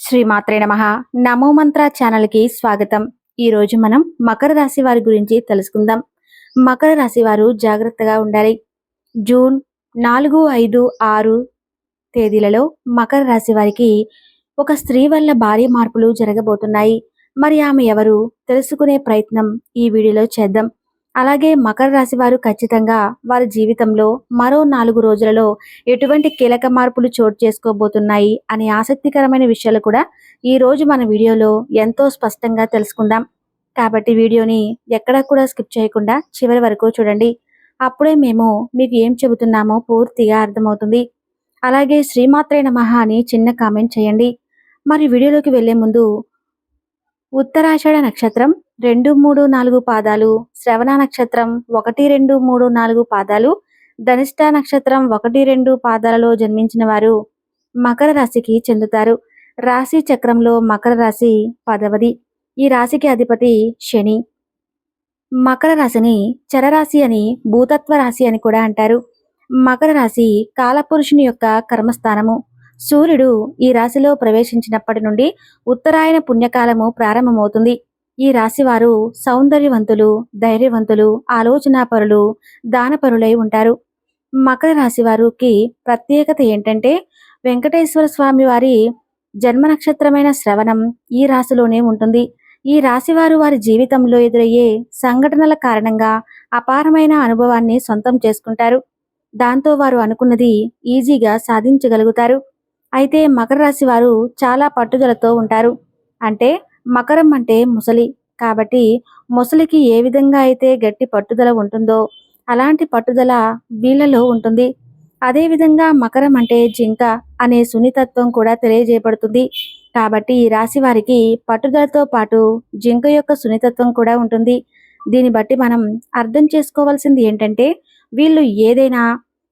శ్రీమాత్రే నమ. నమో మంత్ర ఛానల్కి స్వాగతం. ఈరోజు మనం మకర రాశి వారి గురించి తెలుసుకుందాం. మకర రాశి వారు జాగ్రత్తగా ఉండాలి. జూన్ నాలుగు ఐదు ఆరు తేదీలలో మకర రాశి వారికి ఒక స్త్రీ వల్ల భారీ మార్పులు జరగబోతున్నాయి. మరి ఆమె ఎవరు? తెలుసుకునే ప్రయత్నం ఈ వీడియోలో చేద్దాం. అలాగే మకర రాశి వారు ఖచ్చితంగా వారి జీవితంలో మరో నాలుగు రోజులలో ఎటువంటి కీలక మార్పులు చోటు చేసుకోబోతున్నాయి అనే ఆసక్తికరమైన విషయాలు కూడా ఈ రోజు మన వీడియోలో ఎంతో స్పష్టంగా తెలుసుకుందాం. కాబట్టి వీడియోని ఎక్కడా కూడా స్కిప్ చేయకుండా చివరి వరకు చూడండి. అప్పుడే మేము మీకు ఏం చెబుతున్నామో పూర్తిగా అర్థమవుతుంది. అలాగే శ్రీమాత్రే నమః అని చిన్న కామెంట్ చేయండి. మరి వీడియోలోకి వెళ్ళే ముందు ఉత్తరాషాఢ నక్షత్రం రెండు మూడు నాలుగు పాదాలు శ్రవణ నక్షత్రం ఒకటి రెండు మూడు నాలుగు పాదాలు ధనిష్ట నక్షత్రం ఒకటి రెండు పాదాలలో జన్మించిన వారు మకర రాశికి చెందుతారు. రాశి చక్రంలో మకర రాశి పదవది. ఈ రాశికి అధిపతి శని. మకర రాశిని చరరాశి అని భూతత్వ రాశి అని కూడా అంటారు. మకర రాశి కాలపురుషుని యొక్క కర్మస్థానము. సూర్యుడు ఈ రాశిలో ప్రవేశించినప్పటి నుండి ఉత్తరాయణ పుణ్యకాలము ప్రారంభమవుతుంది. ఈ రాశివారు సౌందర్యవంతులు ధైర్యవంతులు ఆలోచనాపరులు దానపరులై ఉంటారు. మకర రాశి వారికి ప్రత్యేకత ఏంటంటే వెంకటేశ్వర స్వామి వారి జన్మ నక్షత్రమైన శ్రవణం ఈ రాశిలోనే ఉంటుంది. ఈ రాశివారు వారి జీవితంలో ఎదురయ్యే సంఘటనల కారణంగా అపారమైన అనుభవాన్ని సొంతం చేసుకుంటారు. దాంతో వారు అనుకున్నది ఈజీగా సాధించగలుగుతారు. అయితే మకర రాశి వారు చాలా పట్టుదలతో ఉంటారు. అంటే మకరం అంటే ముసలి. కాబట్టి ముసలికి ఏ విధంగా అయితే గట్టి పట్టుదల ఉంటుందో అలాంటి పట్టుదల వీళ్ళలో ఉంటుంది. అదేవిధంగా మకరం అంటే జింక అనే సున్నితత్వం కూడా తెలియజేయబడుతుంది. కాబట్టి ఈ రాశి వారికి పట్టుదలతో పాటు జింక యొక్క సున్నితత్వం కూడా ఉంటుంది. దీన్ని బట్టి మనం అర్థం చేసుకోవాల్సింది ఏంటంటే వీళ్ళు ఏదైనా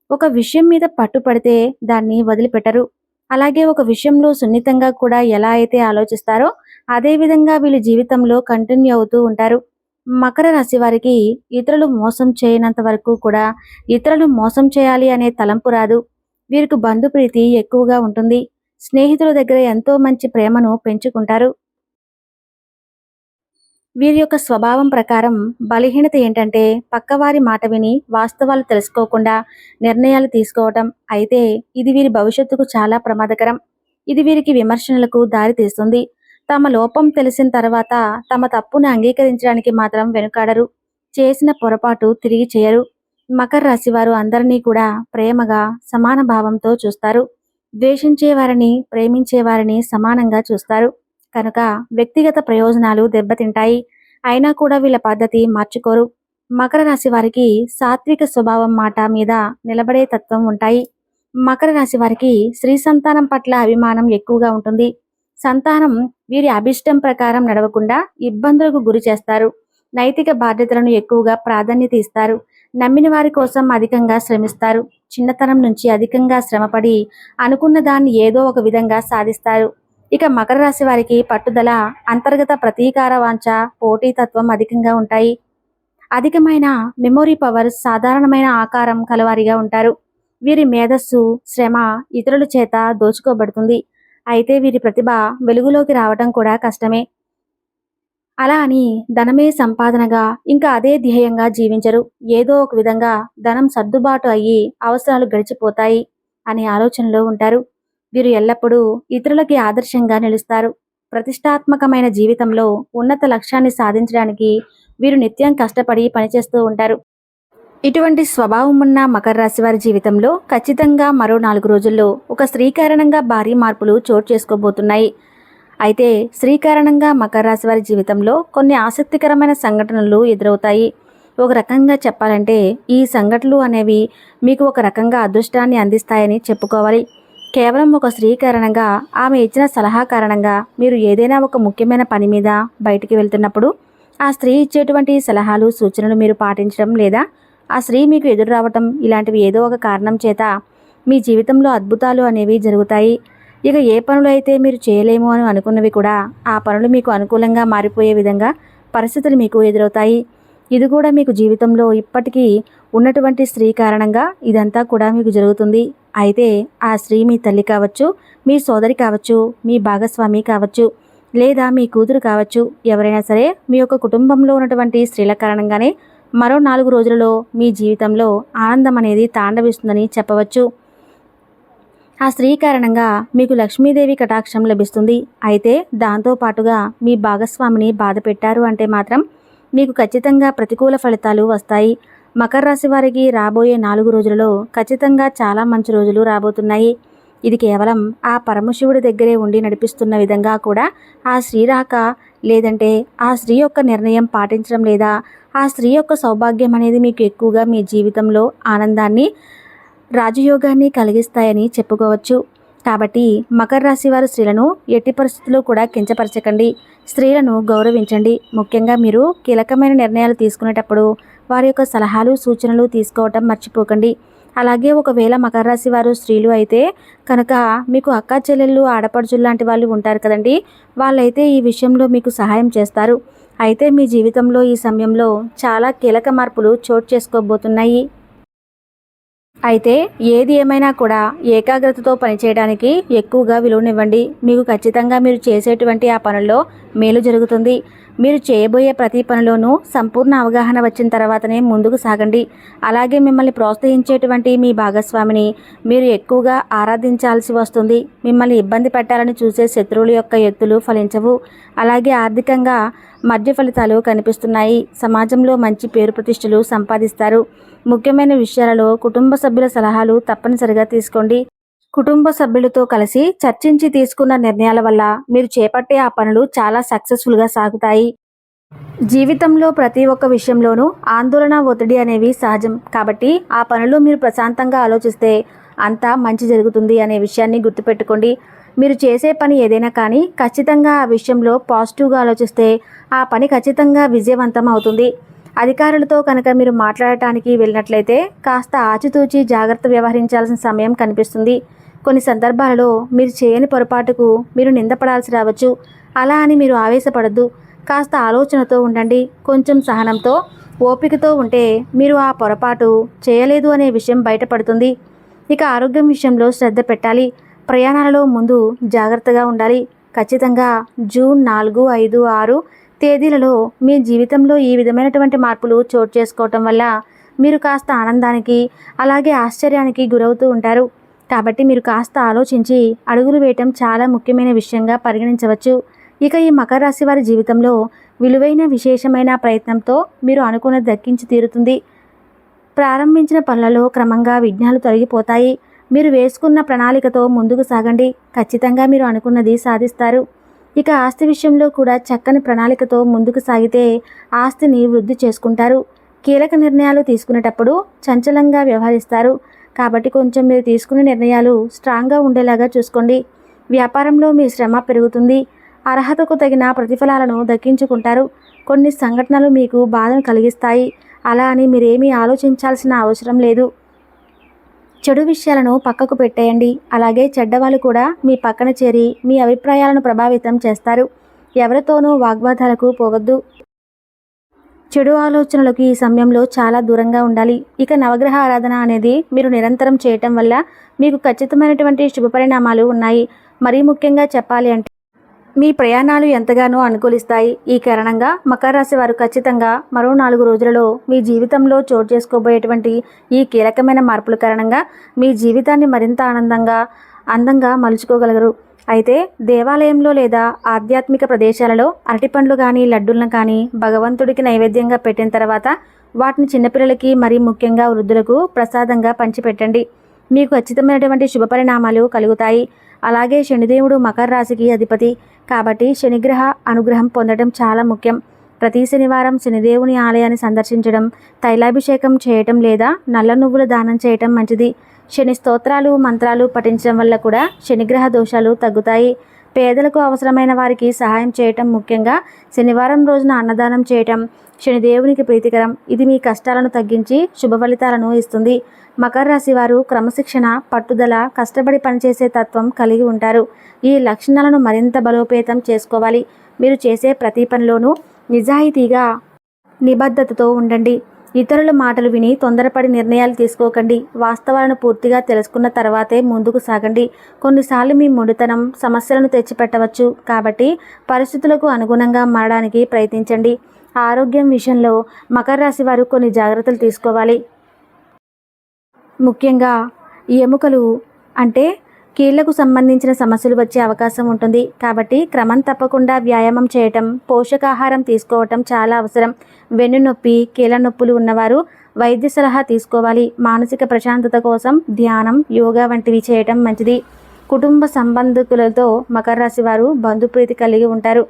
ఒక విషయం మీద పట్టుపడితే దాన్ని వదిలిపెట్టరు. అలాగే ఒక విషయంలో సున్నితంగా కూడా ఎలా అయితే ఆలోచిస్తారో అదే విధంగా వీళ్ళు జీవితంలో కంటిన్యూ అవుతూ ఉంటారు. మకర రాశి వారికి ఇతరులు మోసం చేయనంత వరకు కూడా ఇతరులు మోసం చేయాలి అనే తలంపు రాదు. వీరికి బంధుప్రీతి ఎక్కువగా ఉంటుంది. స్నేహితుల దగ్గర ఎంతో మంచి ప్రేమను పెంచుకుంటారు. వీరి యొక్క స్వభావం ప్రకారం బలహీనత ఏంటంటే పక్కవారి మాట విని వాస్తవాలు తెలుసుకోకుండా నిర్ణయాలు తీసుకోవటం. అయితే ఇది వీరి భవిష్యత్తుకు చాలా ప్రమాదకరం. ఇది వీరికి విమర్శనలకు దారి తీస్తుంది. తమ లోపం తెలిసిన తర్వాత తమ తప్పును అంగీకరించడానికి మాత్రం వెనుకాడరు. చేసిన పొరపాటు తిరిగి చేయరు. మకర రాశి వారు అందరినీ కూడా ప్రేమగా సమాన భావంతో చూస్తారు. ద్వేషించే వారిని ప్రేమించే వారిని సమానంగా చూస్తారు. కనుక వ్యక్తిగత ప్రయోజనాలు దెబ్బతింటాయి. అయినా కూడా వీళ్ళ పద్ధతి మార్చుకోరు. మకర రాశి వారికి సాత్విక స్వభావం మాట మీద నిలబడే తత్వం ఉంటాయి. మకర రాశి వారికి స్త్రీ సంతానం పట్ల అభిమానం ఎక్కువగా ఉంటుంది. సంతానం వీరి అభిష్టం ప్రకారం నడవకుండా ఇబ్బందులకు గురి చేస్తారు. నైతిక బాధ్యతలను ఎక్కువగా ప్రాధాన్యత ఇస్తారు. నమ్మిన వారి కోసం అధికంగా శ్రమిస్తారు. చిన్నతనం నుంచి అధికంగా శ్రమపడి అనుకున్న దాన్ని ఏదో ఒక విధంగా సాధిస్తారు. ఇక మకర రాశి వారికి పట్టుదల అంతర్గత ప్రతీకార వాంఛ పోటీతత్వం అధికంగా ఉంటాయి. అధికమైన మెమొరీ పవర్ సాధారణమైన ఆకారం కలవారిగా ఉంటారు. వీరి మేధస్సు శ్రమ ఇతరుల చేత దోచుకోబడుతుంది. అయితే వీరి ప్రతిభ వెలుగులోకి రావటం కూడా కష్టమే. అలా అని ధనమే సంపాదనగా ఇంకా అదే ధ్యేయంగా జీవించరు. ఏదో ఒక విధంగా ధనం సర్దుబాటు అయ్యి అవసరాలు గడిచిపోతాయి అనే ఆలోచనలో ఉంటారు. వీరు ఎల్లప్పుడూ ఇతరులకి ఆదర్శంగా నిలుస్తారు. ప్రతిష్టాత్మకమైన జీవితంలో ఉన్నత లక్ష్యాన్ని సాధించడానికి వీరు నిత్యం కష్టపడి పనిచేస్తూ ఉంటారు. ఇటువంటి స్వభావం ఉన్న మకర రాశి వారి జీవితంలో ఖచ్చితంగా మరో నాలుగు రోజుల్లో ఒక స్త్రీ కారణంగా భారీ మార్పులు చోటు చేసుకోబోతున్నాయి. అయితే స్త్రీ కారణంగా మకర రాశి వారి జీవితంలో కొన్ని ఆసక్తికరమైన సంఘటనలు ఎదురవుతాయి. ఒక రకంగా చెప్పాలంటే ఈ సంఘటనలు అనేవి మీకు ఒక రకంగా అదృష్టాన్ని అందిస్తాయని చెప్పుకోవాలి. కేవలం ఒక స్త్రీ కారణంగా ఆమె ఇచ్చిన సలహా కారణంగా మీరు ఏదైనా ఒక ముఖ్యమైన పని మీద బయటికి వెళ్తున్నప్పుడు ఆ స్త్రీ ఇచ్చేటువంటి సలహాలు సూచనలు మీరు పాటించడం లేదా ఆ స్త్రీ మీకు ఎదురు రావటం ఇలాంటివి ఏదో ఒక కారణం చేత మీ జీవితంలో అద్భుతాలు అనేవి జరుగుతాయి. ఇక ఏ పనులు అయితే మీరు చేయలేము అని అనుకున్నవి కూడా ఆ పనులు మీకు అనుకూలంగా మారిపోయే విధంగా పరిస్థితులు మీకు ఎదురవుతాయి. ఇది కూడా మీకు జీవితంలో ఇప్పటికీ ఉన్నటువంటి స్త్రీ కారణంగా ఇదంతా కూడా మీకు జరుగుతుంది. అయితే ఆ స్త్రీ మీ తల్లి కావచ్చు మీ సోదరి కావచ్చు మీ భాగస్వామి కావచ్చు లేదా మీ కూతురు కావచ్చు ఎవరైనా సరే మీ యొక్క కుటుంబంలో ఉన్నటువంటి స్త్రీల కారణంగానే మరో నాలుగు రోజులలో మీ జీవితంలో ఆనందం అనేది తాండవిస్తుందని చెప్పవచ్చు. ఆ స్త్రీ కారణంగా మీకు లక్ష్మీదేవి కటాక్షం లభిస్తుంది. అయితే దాంతో పాటుగా మీ భాగస్వామిని బాధ పెట్టారు అంటే మాత్రం మీకు ఖచ్చితంగా ప్రతికూల ఫలితాలు వస్తాయి. మకర రాశి వారికి రాబోయే నాలుగు రోజులలో ఖచ్చితంగా చాలా మంచి రోజులు రాబోతున్నాయి. ఇది కేవలం ఆ పరమశివుడి దగ్గరే ఉండి నడిపిస్తున్న విధంగా కూడా ఆ స్త్రీ రాక లేదంటే ఆ స్త్రీ యొక్క నిర్ణయం పాటించడం లేదా ఆ స్త్రీ యొక్క సౌభాగ్యం అనేది మీకు ఎక్కువగా మీ జీవితంలో ఆనందాన్ని రాజయోగాన్ని కలిగిస్తాయని చెప్పుకోవచ్చు. కాబట్టి మకర రాశి వారి స్త్రీలను ఎట్టి పరిస్థితుల్లో కూడా కించపరచకండి. స్త్రీలను గౌరవించండి. ముఖ్యంగా మీరు కీలకమైన నిర్ణయాలు తీసుకునేటప్పుడు వారి యొక్క సలహాలు సూచనలు తీసుకోవటం మర్చిపోకండి. అలాగే ఒకవేళ మకర రాశి వారు స్త్రీలు అయితే కనుక మీకు అక్క చెల్లెళ్ళు ఆడపడుచులు లాంటి వాళ్ళు ఉంటారు కదండి. వాళ్ళైతే ఈ విషయంలో మీకు సహాయం చేస్తారు. అయితే మీ జీవితంలో ఈ సమయంలో చాలా కీలక మార్పులు చోటు చేసుకోబోతున్నాయి. అయితే ఏది ఏమైనా కూడా ఏకాగ్రతతో పనిచేయడానికి ఎక్కువగా విలువనివ్వండి. మీకు ఖచ్చితంగా మీరు చేసేటువంటి ఆ పనుల్లో మేలు జరుగుతుంది. మీరు చేయబోయే ప్రతి పనిలోనూ సంపూర్ణ అవగాహన వచ్చిన తర్వాతనే ముందుకు సాగండి. అలాగే మిమ్మల్ని ప్రోత్సహించేటువంటి మీ భాగస్వామిని మీరు ఎక్కువగా ఆరాధించాల్సి వస్తుంది. మిమ్మల్ని ఇబ్బంది పెట్టాలని చూసే శత్రువుల యొక్క ఎత్తులు ఫలించవు. అలాగే ఆర్థికంగా మధ్య ఫలితాలు కనిపిస్తున్నాయి. సమాజంలో మంచి పేరు ప్రతిష్టలు సంపాదిస్తారు. ముఖ్యమైన విషయాలలో కుటుంబ సభ్యుల సలహాలు తప్పనిసరిగా తీసుకోండి. కుటుంబ సభ్యులతో కలిసి చర్చించి తీసుకున్న నిర్ణయాల వల్ల మీరు చేపట్టే ఆ పనులు చాలా సక్సెస్ఫుల్గా సాగుతాయి. జీవితంలో ప్రతి ఒక్క విషయంలోనూ ఆందోళన ఒత్తిడి అనేవి సహజం. కాబట్టి ఆ పనులు మీరు ప్రశాంతంగా ఆలోచిస్తే అంతా మంచి జరుగుతుంది అనే విషయాన్ని గుర్తుపెట్టుకోండి. మీరు చేసే పని ఏదైనా కానీ ఖచ్చితంగా ఆ విషయంలో పాజిటివ్గా ఆలోచిస్తే ఆ పని ఖచ్చితంగా విజయవంతం అవుతుంది. అధికారులతో కనుక మీరు మాట్లాడటానికి వెళ్ళినట్లయితే కాస్త ఆచితూచి జాగ్రత్త వ్యవహరించాల్సిన సమయం కనిపిస్తుంది. కొన్ని సందర్భాలలో మీరు చేయని పొరపాటుకు మీరు నిందపడాల్సి రావచ్చు. అలా అని మీరు ఆవేశపడద్దు. కాస్త ఆలోచనతో ఉండండి. కొంచెం సహనంతో ఓపికతో ఉంటే మీరు ఆ పొరపాటు చేయలేదు అనే విషయం బయటపడుతుంది. ఇక ఆరోగ్యం విషయంలో శ్రద్ధ పెట్టాలి. ప్రయాణాలలో ముందు జాగ్రత్తగా ఉండాలి. ఖచ్చితంగా జూన్ నాలుగు ఐదు ఆరు తేదీలలో మీ జీవితంలో ఈ విధమైనటువంటి మార్పులు చోటు చేసుకోవటం వల్ల మీరు కాస్త ఆనందానికి అలాగే ఆశ్చర్యానికి గురవుతూ ఉంటారు. కాబట్టి మీరు కాస్త ఆలోచించి అడుగులు వేయటం చాలా ముఖ్యమైన విషయంగా పరిగణించవచ్చు. ఇక ఈ మకర రాశి వారి జీవితంలో విలువైన విశేషమైన ప్రయత్నంతో మీరు అనుకున్నది దక్కించి తీరుతుంది. ప్రారంభించిన పనులలో క్రమంగా విఘ్నాలు తొలగిపోతాయి. మీరు వేసుకున్న ప్రణాళికతో ముందుకు సాగండి. ఖచ్చితంగా మీరు అనుకున్నది సాధిస్తారు. ఇక ఆస్తి విషయంలో కూడా చక్కని ప్రణాళికతో ముందుకు సాగితే ఆస్తిని వృద్ధి చేసుకుంటారు. కీలక నిర్ణయాలు తీసుకునేటప్పుడు చంచలంగా వ్యవహరిస్తారు. కాబట్టి కొంచెం మీరు తీసుకునే నిర్ణయాలు స్ట్రాంగ్గా ఉండేలాగా చూసుకోండి. వ్యాపారంలో మీ శ్రమ పెరుగుతుంది. అర్హతకు తగిన ప్రతిఫలాలను దక్కించుకుంటారు. కొన్ని సంఘటనలు మీకు బాధను కలిగిస్తాయి. అలా అని మీరేమీ ఆలోచించాల్సిన అవసరం లేదు. చెడు విషయాలను పక్కకు పెట్టేయండి. అలాగే చెడ్డవాళ్ళు కూడా మీ పక్కన చేరి మీ అభిప్రాయాలను ప్రభావితం చేస్తారు. ఎవరితోనూ వాగ్వాదాలకు పోవద్దు. చెడు ఆలోచనలకు ఈ సమయంలో చాలా దూరంగా ఉండాలి. ఇక నవగ్రహ ఆరాధన అనేది మీరు నిరంతరం చేయటం వల్ల మీకు ఖచ్చితమైనటువంటి శుభ పరిణామాలు ఉన్నాయి. మరీ ముఖ్యంగా చెప్పాలి అంటే మీ ప్రయాణాలు ఎంతగానో అనుకూలిస్తాయి. ఈ కారణంగా మకర రాశి వారు ఖచ్చితంగా మరో నాలుగు రోజులలో మీ జీవితంలో చోటు చేసుకోబోయేటువంటి ఈ కీలకమైన మార్పుల కారణంగా మీ జీవితాన్ని మరింత ఆనందంగా అందంగా మలుచుకోగలరు. అయితే దేవాలయంలో లేదా ఆధ్యాత్మిక ప్రదేశాలలో అరటిపండ్లు కానీ లడ్డూలను కానీ భగవంతుడికి నైవేద్యంగా పెట్టిన తర్వాత వాటిని చిన్నపిల్లలకి మరీ ముఖ్యంగా వృద్ధులకు ప్రసాదంగా పంచిపెట్టండి. మీకు ఖచ్చితమైనటువంటి శుభ పరిణామాలు కలుగుతాయి. అలాగే శనిదేవుడు మకర రాశికి అధిపతి కాబట్టి శనిగ్రహ అనుగ్రహం పొందడం చాలా ముఖ్యం. ప్రతి శనివారం శనిదేవుని ఆలయాన్ని సందర్శించడం తైలాభిషేకం చేయటం లేదా నల్ల నువ్వుల దానం చేయటం మంచిది. శని స్తోత్రాలు మంత్రాలు పఠించడం వల్ల కూడా శనిగ్రహ దోషాలు తగ్గుతాయి. పేదలకు అవసరమైన వారికి సహాయం చేయటం ముఖ్యంగా శనివారం రోజున అన్నదానం చేయటం శనిదేవునికి ప్రీతికరం. ఇది మీ కష్టాలను తగ్గించి శుభ ఫలితాలను ఇస్తుంది. మకర రాశి వారు క్రమశిక్షణ పట్టుదల కష్టపడి పనిచేసే తత్వం కలిగి ఉంటారు. ఈ లక్షణాలను మరింత బలోపేతం చేసుకోవాలి. మీరు చేసే ప్రతి పనిలోనూ నిజాయితీగా నిబద్ధతతో ఉండండి. ఇతరుల మాటలు విని తొందరపడి నిర్ణయాలు తీసుకోకండి. వాస్తవాలను పూర్తిగా తెలుసుకున్న తర్వాతే ముందుకు సాగండి. కొన్నిసార్లు మీ మొండితనం సమస్యలను తెచ్చిపెట్టవచ్చు. కాబట్టి పరిస్థితులకు అనుగుణంగా మారడానికి ప్రయత్నించండి. ఆరోగ్యం విషయంలో మకర రాశి వారు కొన్ని జాగ్రత్తలు తీసుకోవాలి. ముఖ్యంగా ఎముకలు అంటే కీళ్ళకు సంబంధించిన సమస్యలు వచ్చే అవకాశం ఉంటుంది. కాబట్టి క్రమం తప్పకుండా వ్యాయామం చేయటం పోషకాహారం తీసుకోవటం చాలా అవసరం. వెన్నునొప్పి కీళ్ళ నొప్పులు ఉన్నవారు వైద్య సలహా తీసుకోవాలి. మానసిక ప్రశాంతత కోసం ధ్యానం యోగా వంటివి చేయటం మంచిది. కుటుంబ సంబంధికులతో మకర రాశి వారు బంధుప్రీతి కలిగి ఉంటారు.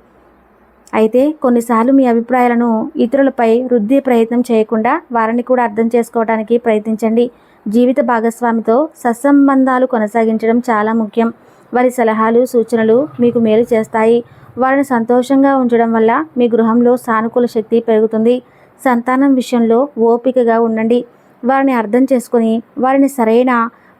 అయితే కొన్నిసార్లు మీ అభిప్రాయాలను ఇతరులపై రుద్దే ప్రయత్నం చేయకుండా వారిని కూడా అర్థం చేసుకోవడానికి ప్రయత్నించండి. జీవిత భాగస్వామితో సత్సంబంధాలు కొనసాగించడం చాలా ముఖ్యం. వారి సలహాలు సూచనలు మీకు మేలు చేస్తాయి. వారిని సంతోషంగా ఉంచడం వల్ల మీ గృహంలో సానుకూల శక్తి పెరుగుతుంది. సంతానం విషయంలో ఓపికగా ఉండండి. వారిని అర్థం చేసుకొని వారిని సరైన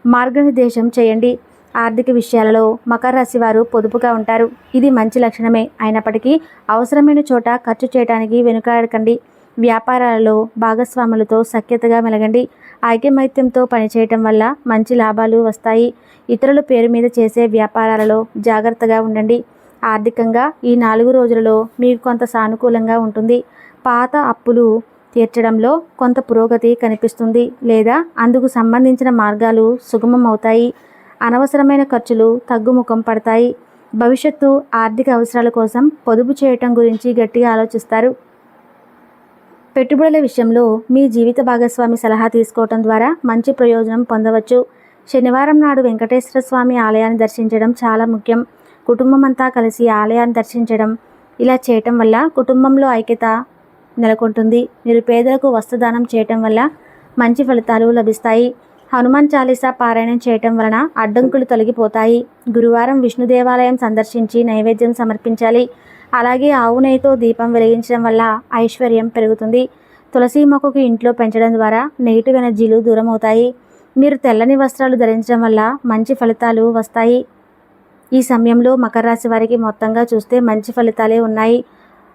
మార్గనిర్దేశం చేయండి. ఆర్థిక విషయాలలో మకర రాశి వారు పొదుపుగా ఉంటారు. ఇది మంచి లక్షణమే. అయినప్పటికీ అవసరమైన చోట ఖర్చు చేయడానికి వెనుకాడకండి. వ్యాపారాలలో భాగస్వాములతో సఖ్యతగా మెలగండి. ఐక్యమైత్యంతో పనిచేయటం వల్ల మంచి లాభాలు వస్తాయి. ఇతరుల పేరు మీద చేసే వ్యాపారాలలో జాగ్రత్తగా ఉండండి. ఆర్థికంగా ఈ నాలుగు రోజులలో మీకు కొంత సానుకూలంగా ఉంటుంది. పాత అప్పులు తీర్చడంలో కొంత పురోగతి కనిపిస్తుంది. లేదా అందుకు సంబంధించిన మార్గాలు సుగమం అవుతాయి అనవసరమైన ఖర్చులు తగ్గుముఖం పడతాయి. భవిష్యత్తు ఆర్థిక అవసరాల కోసం పొదుపు చేయటం గురించి గట్టిగా ఆలోచిస్తారు. పెట్టుబడుల విషయంలో మీ జీవిత భాగస్వామి సలహా తీసుకోవటం ద్వారా మంచి ప్రయోజనం పొందవచ్చు. శనివారం నాడు వెంకటేశ్వర స్వామి ఆలయాన్ని దర్శించడం చాలా ముఖ్యం. కుటుంబం అంతా కలిసి ఆలయాన్ని దర్శించడం ఇలా చేయటం వల్ల కుటుంబంలో ఐక్యత నెలకొంటుంది. మీరు పేదలకు వస్త్రదానం చేయటం వల్ల మంచి ఫలితాలు లభిస్తాయి. హనుమాన్ చాలీసా పారాయణం చేయటం వలన అడ్డంకులు తొలగిపోతాయి. గురువారం విష్ణు దేవాలయం సందర్శించి నైవేద్యం సమర్పించాలి. అలాగే ఆవు నెయ్యితో దీపం వెలిగించడం వల్ల ఐశ్వర్యం పెరుగుతుంది. తులసి మొక్కకు ఇంట్లో పెంచడం ద్వారా నెగిటివ్ ఎనర్జీలు దూరం అవుతాయి మీరు తెల్లని వస్త్రాలు ధరించడం వల్ల మంచి ఫలితాలు వస్తాయి. ఈ సమయంలో మకర రాశి వారికి మొత్తంగా చూస్తే మంచి ఫలితాలే ఉన్నాయి.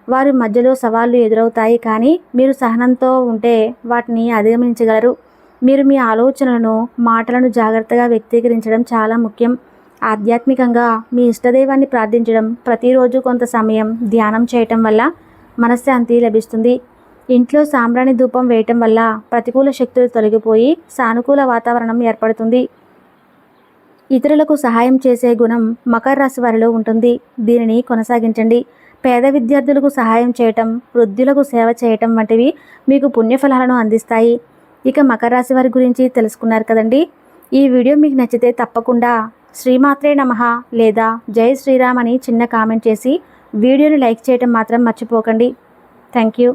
వారి మధ్యలో సవాళ్ళు ఎదురవుతాయి. కానీ మీరు సహనంతో ఉంటే వాటిని అధిగమించగలరు. మీరు మీ ఆలోచనలను మాటలను జాగ్రత్తగా వ్యక్తీకరించడం చాలా ముఖ్యం. ఆధ్యాత్మికంగా మీ ఇష్టదైవాన్ని ప్రార్థించడం ప్రతిరోజు కొంత సమయం ధ్యానం చేయటం వల్ల మనశ్శాంతి లభిస్తుంది. ఇంట్లో సాంబ్రాణి ధూపం వేయటం వల్ల ప్రతికూల శక్తులు తొలగిపోయి సానుకూల వాతావరణం ఏర్పడుతుంది. ఇతరులకు సహాయం చేసే గుణం మకర రాశి వారిలో ఉంటుంది. దీనిని కొనసాగించండి. పేద విద్యార్థులకు సహాయం చేయటం వృద్ధులకు సేవ చేయటం వంటివి మీకు పుణ్యఫలాలను అందిస్తాయి. ఇక మకర రాశి వారి గురించి తెలుసుకున్నారు కదండి. ఈ వీడియో మీకు నచ్చితే తప్పకుండా శ్రీమాత్రే నమ లేదా జై శ్రీరామ్ అని చిన్న కామెంట్ చేసి వీడియోని లైక్ చేయటం మాత్రం మర్చిపోకండి. Thank you.